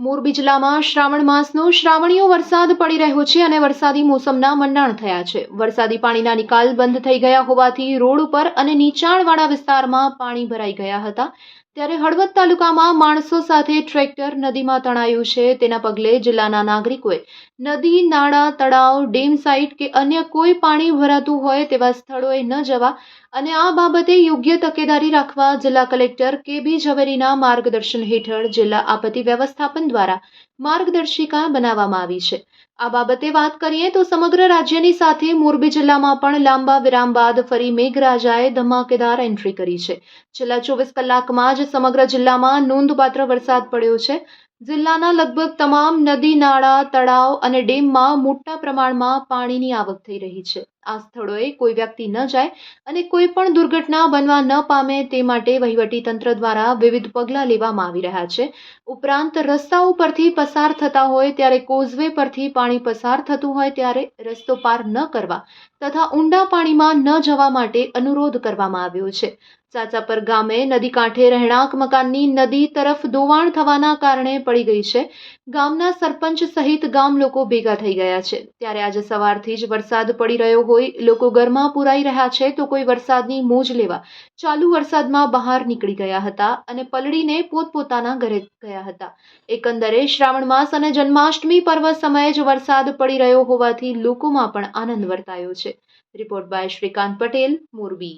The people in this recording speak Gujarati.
મોરબી જિલ્લામાં શ્રાવણ માસનો શ્રાવણીયો વરસાદ પડી રહ્યો છે અને વરસાદી મોસમના મંડાણ થયા છે. વરસાદી પાણીના નિકાલ બંધ થઈ ગયા હોવાથી રોડ ઉપર અને નીચાણવાળા વિસ્તારમાં પાણી ભરાઈ ગયા હતા. ત્યારે હળવદ તાલુકામાં માણસો સાથે ટ્રેક્ટર નદીમાં તણાયું છે. તેના પગલે જિલ્લાના નાગરિકોએ નદી, નાળા, તળાવ, ડેમ સાઇટ કે અન્ય કોઈ પાણી ભરાતું હોય તેવા સ્થળોએ ન જવા અને આ બાબતે યોગ્ય તકેદારી રાખવા જિલ્લા કલેક્ટર કે બી ઝવેરીના માર્ગદર્શન હેઠળ જિલ્લા આપત્તિ વ્યવસ્થાપન દ્વારા માર્ગદર્શિકા બનાવવામાં આવી છે. આ બાબતે વાત કરીએ તો સમગ્ર રાજ્યની સાથે મોરબી જિલ્લામાં પણ લાંબા વિરામ બાદ ફરી મેઘરાજાએ ધમાકેદાર એન્ટ્રી કરી છે. છેલ્લા ચોવીસ કલાકમાં જ સમગ્ર જિલ્લામાં નોંધપાત્ર વરસાદ પડ્યો છે. જિલ્લાના લગભગ તમામ નદી, નાળા, તળાવ અને ડેમમાં મોટા પ્રમાણમાં પાણીની આવક થઈ રહી છે. આ સ્થળોએ કોઈ વ્યક્તિ ન જાય અને કોઈ પણ દુર્ઘટના બનવા ન પામે તે માટે વહીવટી તંત્ર દ્વારા વિવિધ પગલાં લેવામાં આવી રહ્યા છે. ઉપરાંત રસ્તાઓ પરથી પસાર થતા હોય ત્યારે કોઝવે પરથી પાણી પસાર થતું હોય ત્યારે રસ્તો પાર ન કરવા તથા ઊંડા પાણીમાં ન જવા માટે અનુરોધ કરવામાં આવ્યો છે. ચાચાપર ગામે નદી કાંઠે રહેણાંક મકાનની નદી તરફ દોવાણ થવાના કારણે પડી ગઈ છે. ગામના સરપંચ સહિત ગામ લોકો ભેગા થઈ ગયા છે. ત્યારે આજે સવારથી જ વરસાદ પડી રહ્યો હોય, લોકો ઘરમાં પુરાઈ રહ્યા છે, તો કોઈ વરસાદની મોજ લેવા ચાલુ વરસાદમાં બહાર નીકળી ગયા હતા અને પલળીને પોતપોતાના ઘરે ગયા હતા. એકંદરે શ્રાવણ માસ અને જન્માષ્ટમી પર્વ સમયે જ વરસાદ પડી રહ્યો હોવાથી લોકોમાં પણ આનંદ વર્તાયો છે. Report by Shrikant Patel, Morbi.